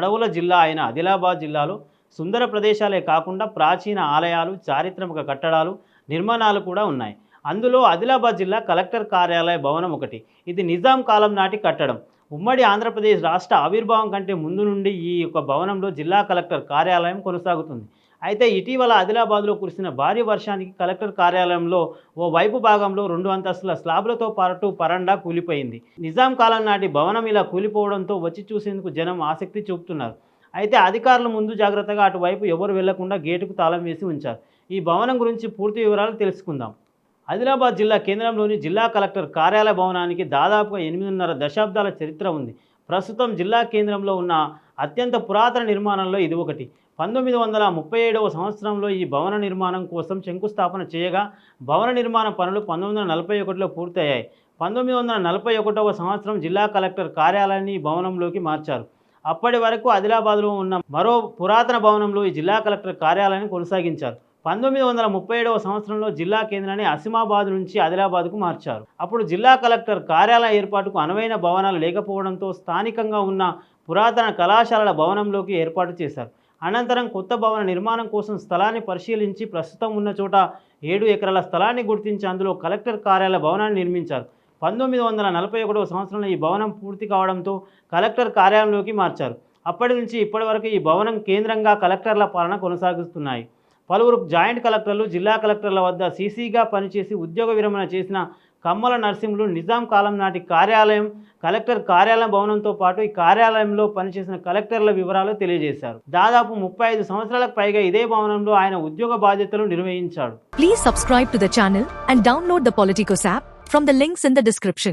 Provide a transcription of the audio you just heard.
అడవుల జిల్లా అయిన ఆదిలాబాద్ జిల్లాలో సుందర ప్రదేశాలే కాకుండా ప్రాచీన ఆలయాలు చారిత్రక కట్టడాలు నిర్మాణాలు కూడా ఉన్నాయి. అందులో ఆదిలాబాద్ జిల్లా కలెక్టర్ కార్యాలయ భవనం ఒకటి. ఇది నిజాం కాలం నాటి కట్టడం. ఉమ్మడి ఆంధ్రప్రదేశ్ రాష్ట్ర ఆవిర్భావం కంటే ముందు నుండి ఈ యొక్క భవనంలో జిల్లా కలెక్టర్ కార్యాలయం కొనసాగుతుంది. అయితే ఇటీవల ఆదిలాబాద్లో కురిసిన భారీ వర్షానికి కలెక్టర్ కార్యాలయంలో ఓ వైపు భాగంలో రెండు అంతస్తుల స్లాబ్లతో పాటు పరండా కూలిపోయింది. నిజాం కాలం నాటి భవనం ఇలా కూలిపోవడంతో వచ్చి చూసేందుకు జనం ఆసక్తి చూపుతున్నారు. అయితే అధికారులు ముందు జాగ్రత్తగా అటువైపు ఎవరు వెళ్ళకుండా గేటుకు తాళం వేసి ఉంచారు. ఈ భవనం గురించి పూర్తి వివరాలు తెలుసుకుందాం. ఆదిలాబాద్ జిల్లా కేంద్రంలోని జిల్లా కలెక్టర్ కార్యాలయ భవనానికి దాదాపుగా ఎనిమిదిన్నర దశాబ్దాల చరిత్ర ఉంది. ప్రస్తుతం జిల్లా కేంద్రంలో ఉన్న అత్యంత పురాతన నిర్మాణంలో ఇది ఒకటి. పంతొమ్మిది వందల ముప్పై ఏడవ సంవత్సరంలో ఈ భవన నిర్మాణం కోసం శంకుస్థాపన చేయగా భవన నిర్మాణ పనులు పంతొమ్మిది వందల నలభై ఒకటిలో పూర్తయ్యాయి. పంతొమ్మిది వందల నలభై ఒకటవ సంవత్సరం జిల్లా కలెక్టర్ కార్యాలయాన్ని ఈ భవనంలోకి మార్చారు. అప్పటి వరకు ఆదిలాబాద్లో ఉన్న మరో పురాతన భవనంలో ఈ జిల్లా కలెక్టర్ కార్యాలయాన్ని కొనసాగించారు. పంతొమ్మిది వందల ముప్పై ఏడవ సంవత్సరంలో జిల్లా కేంద్రాన్ని అసిమాబాద్ నుంచి ఆదిలాబాద్కు మార్చారు. అప్పుడు జిల్లా కలెక్టర్ కార్యాలయ ఏర్పాటుకు అనువైన భవనాలు లేకపోవడంతో స్థానికంగా ఉన్న పురాతన కళాశాలల భవనంలోకి ఏర్పాటు చేశారు. అనంతరం కొత్త భవన నిర్మాణం కోసం స్థలాన్ని పరిశీలించి ప్రస్తుతం ఉన్న చోట ఏడు ఎకరాల స్థలాన్ని గుర్తించి అందులో కలెక్టర్ కార్యాలయ భవనాన్ని నిర్మించారు. పంతొమ్మిది వందల నలభై ఒకటవ సంవత్సరంలో ఈ భవనం పూర్తి కావడంతో కలెక్టర్ కార్యాలయంలోకి మార్చారు. అప్పటి నుంచి ఇప్పటి వరకు ఈ భవనం కేంద్రంగా కలెక్టర్ల పాలన కొనసాగిస్తున్నాయి పలువురు జాయింట్ కలెక్టర్లు జిల్లా కలెక్టర్ల వద్ద సీసీగా పనిచేసి ఉద్యోగ విరమణ చేసిన కమ్మల నరసింహులు నిజాం కాలం నాటి కార్యాలయం కలెక్టర్ కార్యాలయం భవనంతో పాటు ఈ కార్యాలయంలో పనిచేసిన కలెక్టర్ల వివరాలు తెలియజేశారు. దాదాపు ముప్పై ఐదు సంవత్సరాలకు పైగా ఇదే భవనంలో ఆయన ఉద్యోగ బాధ్యతలు నిర్వహించాడు. Please subscribe to the channel and download the Politicos app from the links in the description